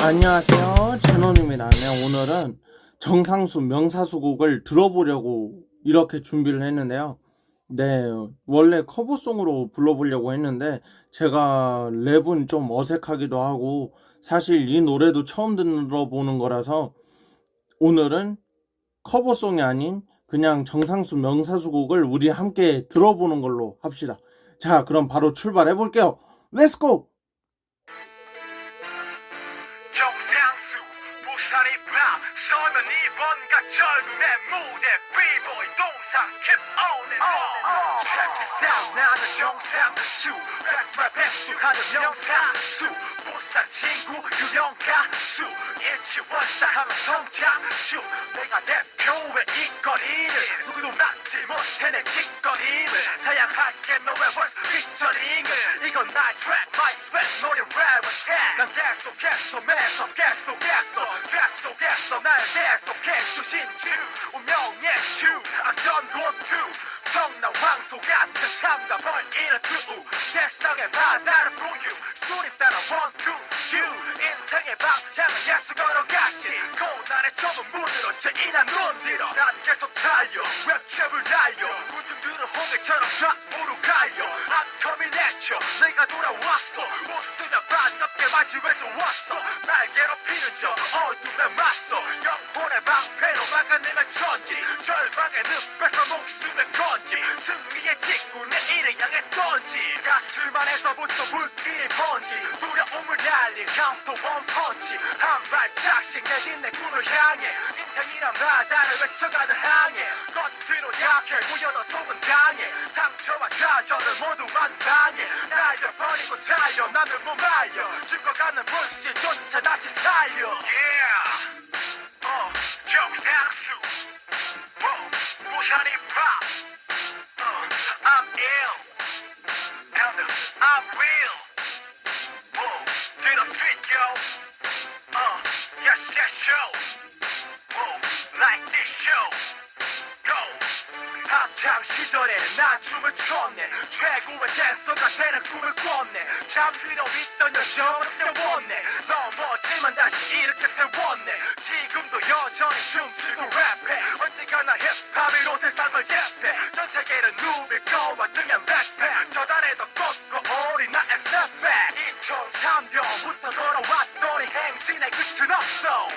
안녕하세요. 제논입니다. 네, 오늘은 정상수 명사수곡을 들어보려고 이렇게 준비를 했는데요. 네, 원래 커버송으로 불러보려고 했는데 제가 랩은 좀 어색하기도 하고 사실 이 노래도 처음 들어보는 거라서 오늘은 커버송이 아닌 그냥 정상수 명사수곡을 우리 함께 들어보는 걸로 합시다. 자, 그럼 바로 출발해 볼게요. 렛츠고! 밤 서면 이번가 젊음의 무대 비보이 동상 keep on and on Check this out 나는 정상 수. 백발 백중하는 명상수. 부산 친구 유명 가 수. 일치원자 하면 성장 수. 내가 대표의 이거리를. 누구도 막지 못해 내 직거림을 사양할게 너의 voice featuring을. 이건 나의 track my sweat 너의 rap attack 난 계속해서 매서 계속해서 dress 속에서 날 계속해 주신 주 운명의 주 악전 권투. 성나 황소 같은 삶과 벌이는 두우 세상의 바다를 부유 줄이 따라 two you. 인생의 방향은 예수 걸어가시 고난의 좁은 문으로 제인한 눈 뒤로 난 계속 달려 랩cep을 날려 군중들은 홍해처럼 좌우로 갈려 at you 내가 돌아왔어. 웃으며 반갑게 맞이해줘 왔어. 날 괴롭히는 저 어둠에 방패로 막아내면 천지. 절망의 늪에서 목숨을 건지. 승리의 직구 내 이를 향해 던지. 가슴 안에서부터 불길이 번지. 두려움을 날린 카운터 원 펀치. 한 발짝씩 내딘 내 꿈을 향해. 인생이란 바다를 외쳐가는 항해. 겉으로 약해 보여도 속은 강해. 상처와 좌절을 모두 완방해. 날려버리고 달려 남을 못 말려. 죽어가는 불씨조차 다시 살려. Yeah 어정 한창 시절에 난 춤을 췄네. 최고의 댄서가 되는 꿈을 꿨네. 잠들어 있던 여전히 펴웠네. 넘어지만 다시 이렇게 세웠네. 지금도 여전히 춤추고 랩해. 언젠가나 힙합으로 세상을 예패 전 세계를 누빌 거와 등엔 백팩 저단에도 꺾고 어린 나의 스텝백 2003년부터 걸어왔더니 행진의 끝은 없어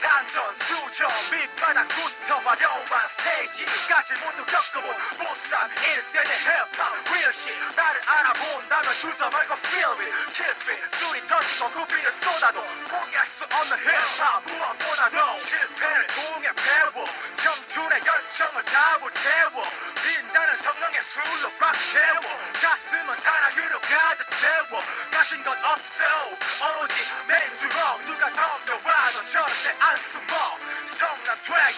산전 수전 밑바닥부터 화려한 스테이지까지 모두 겪어본 보쌈 1세대 힙합 shit 나를 알아본다면 주저 말고 feel it keep it. 줄이 터지고 구비를 쏟아도 포기할 수 없는 힙합 성난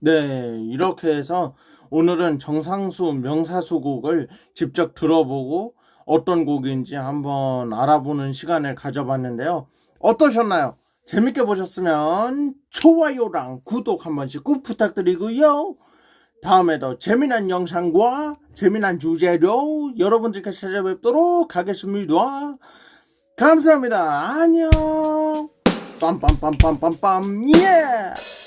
네, 이렇게 해서 오늘은 정상수 명사수 곡을 직접 들어보고 어떤 곡인지 한번 알아보는 시간을 가져봤는데요. 어떠셨나요? 재밌게 보셨으면 좋아요랑 구독 한 번씩 꼭 부탁드리고요. 다음에도 재미난 영상과 재미난 주제로 여러분들께 찾아뵙도록 하겠습니다. 감사합니다. 안녕. 빰빰빰빰빰빰 예.